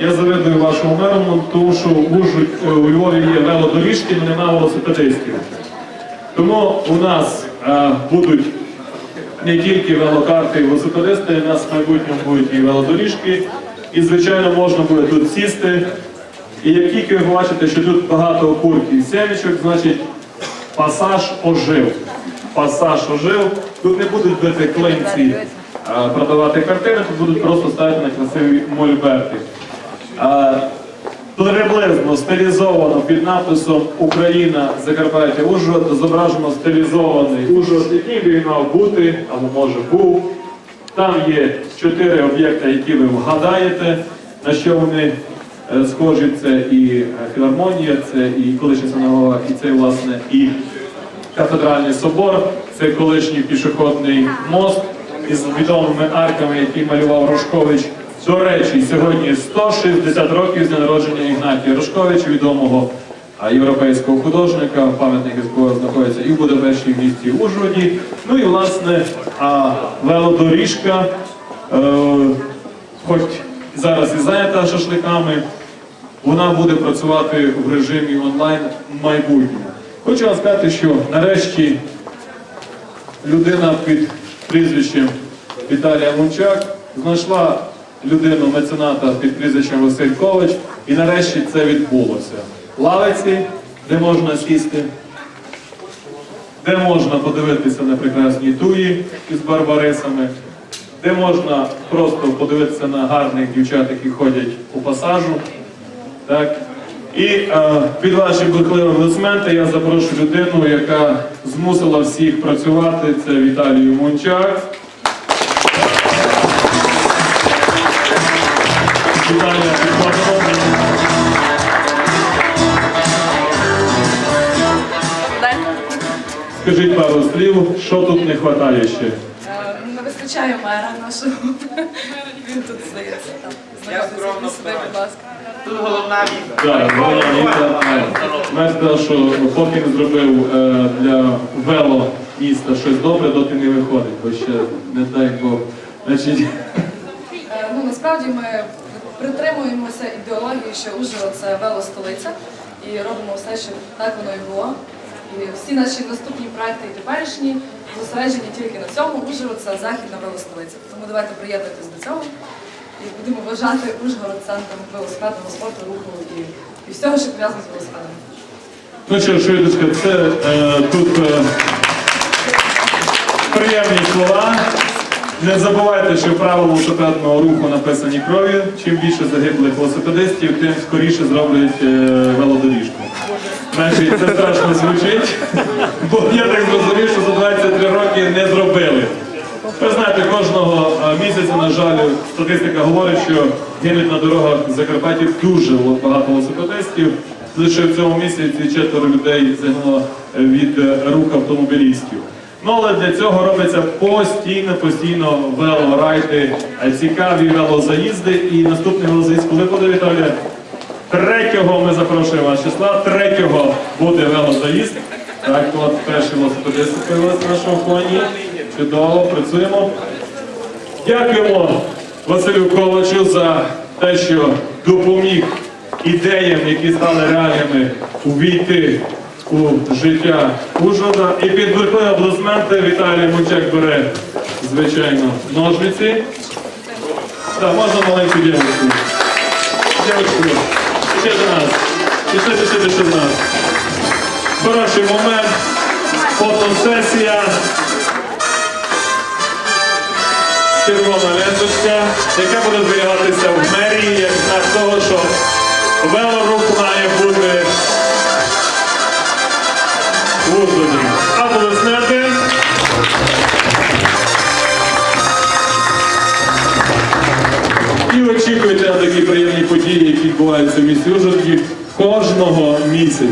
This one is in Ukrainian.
Я завидую вашому меру, тому що в е, у Львові є велодоріжки, але немає велосипедистів. Тому у нас е, будуть не тільки велокарти і велосипедисти, у нас в майбутньому будуть і велодоріжки. І, звичайно, можна буде тут сісти. І як тільки ви бачите, що тут багато окурків і семечок, значить пасаж ожив. Пасаж ожив. Тут не будуть бити клинці продавати картини, тут будуть просто ставити на красиві мольберти. Приблизно стилізовано під написом Україна, Закарпаття, Ужгород зображено стилізований Ужгород, який би мав бути, або може був. Там є чотири об'єкти, які ви вгадаєте, на що вони е, схожі. Це і е, філармонія, це і колишня синагога, і це власне і кафедральний собор, це колишній пішохідний мост із відомими арками, який малював Рожкович. До речі, сьогодні 160 років з народження Ігнатія Рожковича, відомого європейського художника, пам'ятник якого знаходиться і в Будапешті, і в місті Ужгороді. Ну і власне велодоріжка, е, хоч зараз і зайнята шашликами, вона буде працювати в режимі онлайн в майбутньому. Хочу вам сказати, що нарешті людина під прізвищем Віталія Мунчак знайшла людину мецената під прізвищем Василь Ковач, і нарешті це відбулося. Лавиці, де можна сісти, де можна подивитися на прекрасні туї із барбарисами, де можна просто подивитися на гарних дівчат, які ходять у пасажу. Так? І е, під ваші бурхливі аплодисменти я запрошую людину, яка змусила всіх працювати. Це Віталію Мунчак. Віталія. Скажіть пару слів, що тут не вистачає ще? Е, Не вистачає мера нашого. Він тут здається. там. Знаходиться сюди, будь ласка. Тут головна віта. Так, головна Віта. Мер сказав, що поки не зробив е, для вело міста щось добре, доти не виходить, бо ще не дай Бог. Значить, Е, Ну, насправді ми притримуємося ідеології, що Ужгород це велостолиця, і робимо все, щоб так воно і було. І всі наші наступні проекти і теперішні зосереджені тільки на цьому. Ужгород це західна велостолиця. Тому давайте приєднуйтесь до цього і будемо вважати Ужгород центром велосипедного спорту, руху і, і всього, що пов'язано з велосипедом. ну що, Швидочка, це е, тут е, приємні слова. Не забувайте, що правила велосипедного руху написані кров'ю. Чим більше загиблих велосипедистів, тим скоріше зроблять е, велодоріжку. Значить, це страшно звучить, бо я так зрозумів, що за 23 роки не зробили. Ви знаєте, кожного е, місяця, на жаль, статистика говорить, що гинуть на дорогах Закарпаття дуже багато велосипедистів. Лише в цьому місяці четверо людей загинуло е, від е, рук автомобілістів. Ну, але для цього робиться постійно, постійно велорайди, цікаві велозаїзди. І наступний велозаїзд, коли буде Віталія? Третього ми запрошуємо вас числа. Третього буде велозаїзд. Так, от перші велосипедисти появилися на нашому фоні. Чудово, працюємо. Дякуємо Василю Ковачу за те, що допоміг ідеям, які стали реаліями, увійти у життя Ужгорода. І під бурхливі аплодисменти Віталій Мунчак бере, звичайно, ножниці. Так, можна маленьку дівчинку. Дівчинку, ще до нас. Пішли, пішли, пішли до нас. Хороший момент. Фотосесія. Червона ленточка, яка буде зберігатися в мерії, як знак того, що велорух має бути в Ужгороді. Аплодисменти. І очікуйте такі приємні події, які відбуваються в місті Ужгороді кожного місяця.